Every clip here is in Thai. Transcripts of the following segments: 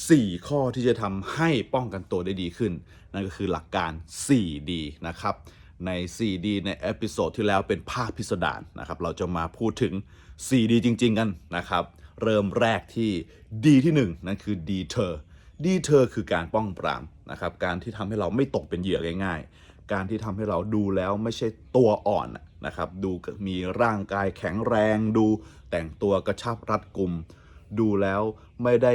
4 ข้อที่จะทำให้ป้องกันตัวได้ดีขึ้น นั่นก็คือหลักการ 4D นะครับใน 4D ในเอพิโซดที่แล้วเป็นภาคพิสดารนะครับ เราจะมาพูดถึง 4D จริง ๆ กันนะครับ เริ่มแรกที่ D ที่ 1 นั่นคือ deter deter คือการป้องปรามนะครับ การที่ทำให้เราไม่ตกเป็นเหยื่อง่าย ๆ การที่ทำให้เราดูแล้วไม่ใช่ตัวอ่อนนะครับ ดูมีร่างกายแข็งแรง ดูแต่งตัวกระชับรัดกุม ดูแล้วไม่ได้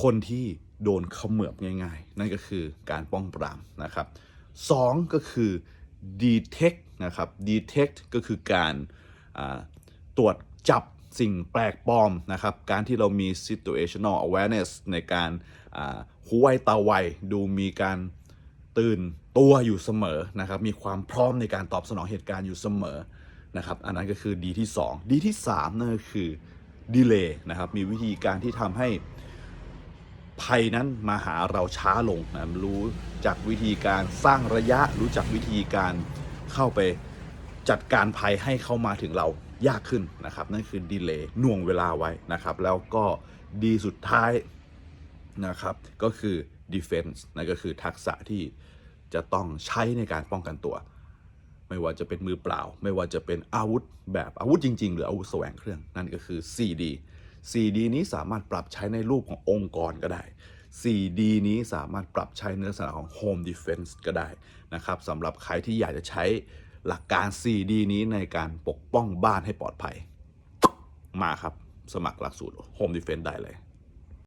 คนที่โดนเขมือบง่าย ๆ นั่นก็คือการป้องปรามนะครับสองก็คือ detect นะครับ detect ก็คือการตรวจจับสิ่งแปลกปลอมนะครับ การที่เรามี situational awareness ในการอ่าหูไวตาไวดูมีการตื่นตัวอยู่เสมอนะครับ มีความพร้อมในการตอบสนองเหตุการณ์อยู่เสมอนะครับ อันนั้นก็คือดีที่ 2 ดีที่ 3 นั่นก็คือ delay นะครับ มีวิธีการที่ทำให้ ภัยนั้นมาหาเราช้าลงนะรู้จักวิธีการสร้างระยะ รู้จักวิธีการเข้าไปจัดการภัยให้เข้ามาถึงเรายากขึ้นนะครับ นั่นคือดีเลย์น่วงเวลาไว้นะครับ แล้วก็ดีสุดท้ายนะครับก็คือ defense นั่นก็คือทักษะที่จะต้องใช้ในการป้องกันตัว ไม่ว่าจะเป็นมือเปล่า ไม่ว่าจะเป็นอาวุธแบบอาวุธจริง ๆ หรืออาวุธแสวงเครื่อง นั่นก็คือ 4D 4D นี้สามารถปรับใช้ในรูปขององค์กรก็ได้ 4D นี้สามารถปรับใช้ในลักษณะของ Home Defense ก็ได้นะครับสำหรับใครที่อยากจะใช้หลักการ 4D นี้ในการปกป้องบ้านให้ปลอดภัย มาครับ สมัครหลักสูตร Home Defense ได้เลย